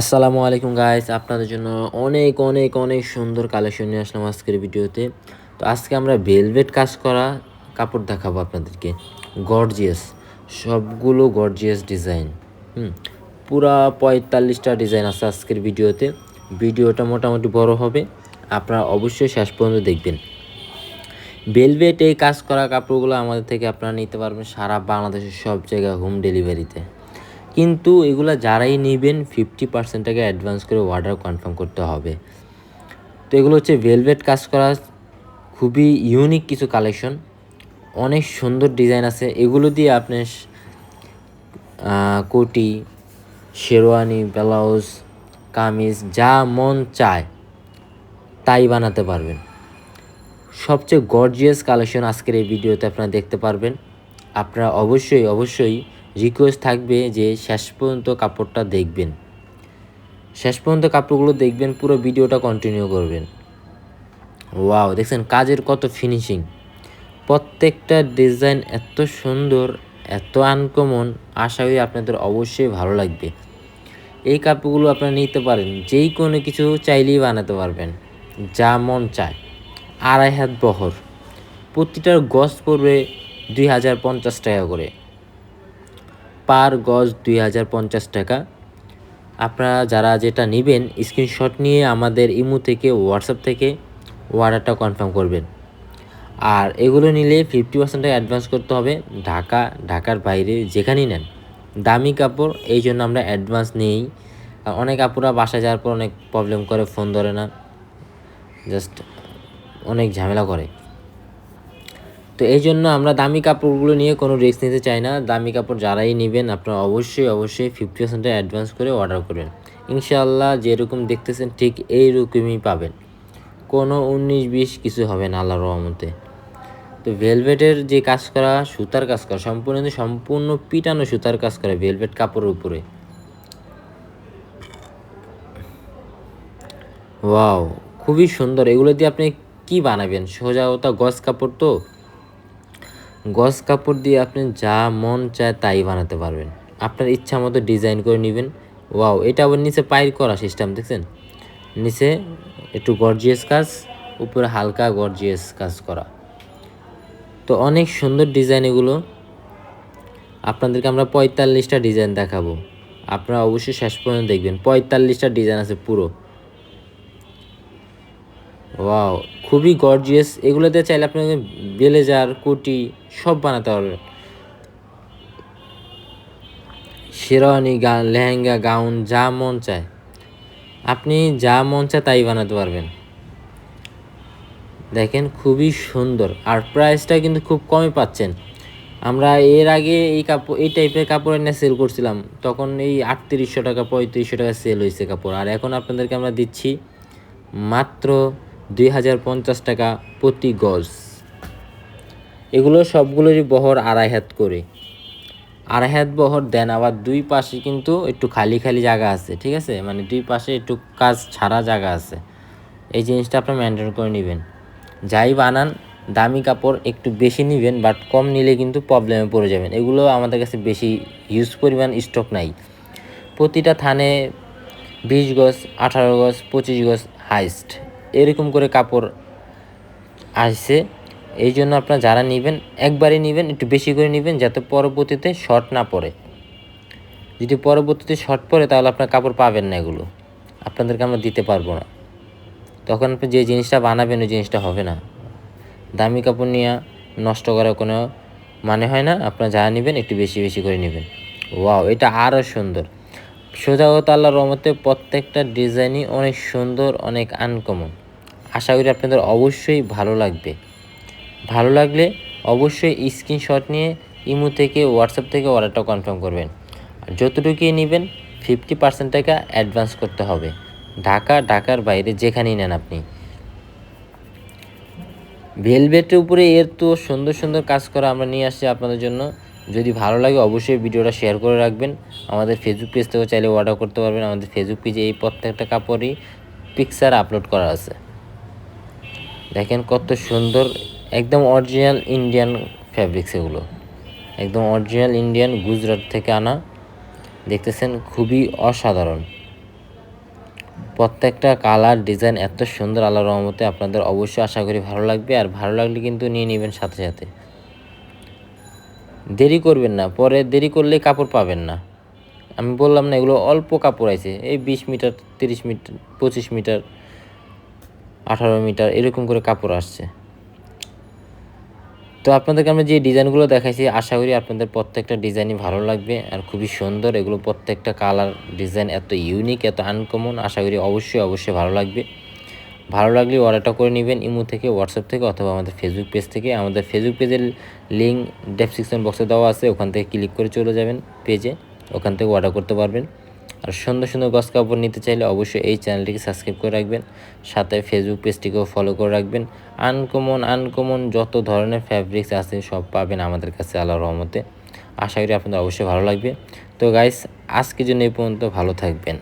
আসসালামু আলাইকুম গাইস আপনাদের জন্য অনেক অনেক অনেক সুন্দর কালেকশন নিয়ে আসলাম আজকের ভিডিওতে। তো আজকে আমরা ভেলভেট কাজ করা কাপড় দেখাবো আপনাদেরকে। গর্জিয়াস সবগুলো গর্জিয়াস ডিজাইন হুম, পুরা পঁয়তাল্লিশটা ডিজাইন আছে আজকের ভিডিওতে। ভিডিওটা মোটামুটি বড় হবে। আপনারা অবশ্যই শেষ পর্যন্ত দেখবেন। ভেলভেট এই কাজ করা কাপড়গুলো আমাদের থেকে আপনারা নিতে পারবেন সারা বাংলাদেশের সব জায়গায় হোম ডেলিভারিতে কিন্তু এগুলো যারাই নেবেন ফিফটি পার্সেন্ট টাকা অ্যাডভান্স করে অর্ডার কনফার্ম করতে হবে। তো এগুলো হচ্ছে ভেলভেট কাজ করা, খুবই ইউনিক কিছু কালেকশন অনেক সুন্দর ডিজাইন আছে। এগুলো দিয়ে আপনি কোটি, শেরওয়ানি, ব্লাউজ, কামিজ, যা মন চায়, তাই বানাতে পারবেন। সবচেয়ে গর্জিয়াস কালেকশন আজকের এই ভিডিওতে আপনারা দেখতে পারবেন। আপনারা অবশ্যই অবশ্যই রিকোয়েস্ট থাকবে যে শেষ পর্যন্ত কাপড়টা দেখবেন। শেষ পর্যন্ত কাপড়গুলো দেখবেন, পুরো ভিডিওটা কন্টিনিউ করবেন। ওয়াও দেখছেন কাজের কত ফিনিশিং প্রত্যেকটা ডিজাইন এত সুন্দর, এত আনকমন আশা করি আপনাদের অবশ্যই ভালো লাগবে। এই কাপড়গুলো আপনারা নিতে পারেন, যেই কোনো কিছু চাইলেই বানাতে পারবেন, যা মন চায়। আড়াই হাত বহর। প্রতিটার গজ পড়বে দুই হাজার পঞ্চাশ টাকা করে। পার গজ দুই হাজার পঞ্চাশ টাকা। আপনারা যারা যেটা নেবেন স্ক্রিনশট নিয়ে আমাদের ইমো থেকে হোয়াটসঅ্যাপ থেকে অর্ডারটা কনফার্ম করবেন। আর এগুলো নিলে ফিফটি পার্সেন্ট অ্যাডভান্স করতে হবে। ঢাকা, ঢাকার বাইরে যেখানেই নেন। দামি কাপড়, এই জন্য আমরা অ্যাডভান্স নিই। অনেক কাপড়রা বাসায় যাওয়ার পর অনেক প্রবলেম করে ফোন ধরে না। জাস্ট অনেক ঝামেলা করে। তো এই জন্য আমরা দামি কাপড়গুলো নিয়ে কোনো রিস্ক নিতে চাই না। দামি কাপড় যারাই নেবেন, আপনারা অবশ্যই অবশ্যই ফিফটি পার্সেন্টে অ্যাডভান্স করে অর্ডার করবেন। ইনশাআল্লাহ যেরকম দেখতেছেন ঠিক এইরকমই পাবেন। কোনো উনিশ, বিশ কিছু হবে না আল্লাহ রহমতে। তো ভেলভেটের যে কাজ করা, সুতার কাজ করা, সম্পূর্ণ সম্পূর্ণ পিটানো সুতার কাজ করা ভেলভেট কাপড়ের উপরে। ওয়াও খুবই সুন্দর। এগুলো দিয়ে আপনি কি বানাবেন? সোজা ওটা গজ কাপড় তো? গজ কাপড় দিয়ে আপনি যা মন চায় তাই বানাতে পারবেন। আপনার ইচ্ছা মতো ডিজাইন করে নেবেন। ওয়াও, এটা আবার নিচে পাইর করা সিস্টেম, দেখছেন? নিচে একটু গর্জিয়াস কাজ, উপরে হালকা গর্জিয়াস কাজ করা। তো অনেক সুন্দর ডিজাইন এগুলো। আপনাদেরকে আমরা পঁয়তাল্লিশটা ডিজাইন দেখাবো। আপনারা অবশ্যই শেষ পর্যন্ত দেখবেন। পঁয়তাল্লিশটা ডিজাইন আছে পুরো। ওয়াও খুবই গর্জিয়াস এগুলোতে চাইলে আপনি ব্লেজার কুটি সব বানাতে পারবেন শেরওয়ানি গা লেহেঙ্গা, গাউন, যা মন চায়। আপনি যা মন চায় তাই বানাতে পারবেন। দেখেন, খুবই সুন্দর। আর প্রাইসটা কিন্তু খুব কমই পাচ্ছেন। আমরা এর আগে এই কাপড়, এই টাইপের কাপড় এনে সেল করছিলাম। তখন এই আটত্রিশশো টাকা, পঁয়ত্রিশশো টাকা সেল হয়েছে কাপড়। আর এখন আপনাদেরকে আমরা দিচ্ছি মাত্র দুই হাজার পঞ্চাশ টাকা প্রতি গজ। এগুলো সবগুলোরই বহর আড়াই হাত করে। আড়াই হাত বহর দেন, আবার দুই পাশে কিন্তু একটু খালি খালি জায়গা আছে, ঠিক আছে? মানে দুই পাশে একটু কাজ ছাড়া জায়গা আছে। এই জিনিসটা আপনার মেনটেন করে নেবেন। যাই বানান, দামি কাপড় একটু বেশি নেবেন বাট কম নিলে কিন্তু প্রবলেমে পড়ে যাবেন। এগুলো আমাদের কাছে বেশি ইউজ পরিমাণ স্টক নাই। প্রতিটা থানে বিশ গজ, আঠারো গজ, পঁচিশ গজ হাইস্ট এরকম করে কাপড় আসছে। এই জন্য আপনারা যারা নেবেন একবারই নেবেন, একটু বেশি করে নেবেন যাতে পরবর্তীতে শর্ট না পড়ে যদি পরবর্তীতে শর্ট পড়ে তাহলে আপনার কাপড় পাবেন না এগুলো। আপনাদেরকে আমরা দিতে পারব না। তখন আপনি যে জিনিসটা বানাবেন, ওই জিনিসটা হবে না। দামি কাপড় নিয়ে নষ্ট করার কোনো মানে হয় না। আপনারা যা নেবেন, একটু বেশি বেশি করে নেবেন। ওয়াও, এটা আরও সুন্দর। সোজা কথা আল্লাহর রহমতে প্রত্যেকটা ডিজাইনই অনেক সুন্দর, অনেক আনকমন আশা করি আপনাদের অবশ্যই ভালো লাগবে। ভালো লাগলে অবশ্যই স্ক্রিনশট নিয়ে ইমো থেকে হোয়াটসঅ্যাপ থেকে অর্ডারটা কনফার্ম করবেন। যতটুকুই নেবেন ফিফটি পার্সেন্ট টাকা অ্যাডভান্স করতে হবে। ঢাকা, ঢাকার বাইরে যেখানেই নেন আপনি। ভেলভেটের উপরে এর তো সুন্দর সুন্দর কাজ করা আমরা নিয়ে আসছি আপনাদের জন্য। যদি ভালো লাগে অবশ্যই ভিডিওটা শেয়ার করে রাখবেন। আমাদের ফেসবুক পেজ থেকেও চাইলে অর্ডার করতে পারবেন। আমাদের ফেসবুক পেজে এই প্রত্যেকটা কাপড়ই পিকচার আপলোড করা আছে। দেখেন কত সুন্দর, একদম অরিজিনাল ইন্ডিয়ান ফ্যাব্রিক্স এগুলো। একদম অরিজিনাল ইন্ডিয়ান গুজরাট থেকে আনা। দেখতেছেন খুবই অসাধারণ। প্রত্যেকটা কালার ডিজাইন এত সুন্দর আল্লাহ রহমতে আপনাদের অবশ্যই আশা করি ভালো লাগবে। আর ভালো লাগলে কিন্তু নিয়ে নেবেন সাথে সাথে। দেরি করবেন না, পরে দেরি করলে কাপড় পাবেন না। আমি বললাম না, এগুলো অল্প কাপড় আছে। এই বিশ মিটার, তিরিশ মিটার, পঁচিশ মিটার আঠারো মিটার, এরকম করে কাপড় আসছে। তো আপনাদেরকে আমরা যে ডিজাইনগুলো দেখাইছি, আশা করি আপনাদের প্রত্যেকটা ডিজাইনই ভালো লাগবে আর খুবই সুন্দর। এগুলো প্রত্যেকটা কালার ডিজাইন এত ইউনিক এত আনকমন আশা করি অবশ্যই অবশ্যই ভালো লাগবে। ভালো লাগলে অর্ডারটা করে নেবেন ইমো থেকে হোয়াটসঅ্যাপ থেকে অথবা আমাদের ফেসবুক পেজ থেকে। আমাদের ফেসবুক পেজের লিঙ্ক ডেসক্রিপশন বক্সে দেওয়া আছে, ওখান থেকে ক্লিক করে চলে যাবেন পেজে ওখান থেকে অর্ডার করতে পারবেন। আর সুন্দর সুন্দর গছ কাপড় নিতে চাইলে অবশ্যই এই চ্যানেলটিকে সাবস্ক্রাইব করে রাখবেন। সাথে ফেসবুক পেজটিকেও ফলো করে রাখবেন। আনকমন আনকমন যত ধরনের ফ্যাব্রিক্স আছে সব পাবেন আমাদের কাছে আল্লাহ রহমতে। আশা করি আপনাদের অবশ্যই ভালো লাগবে। তো গাইস আজকের জন্য এই পর্যন্ত ভালো থাকবেন।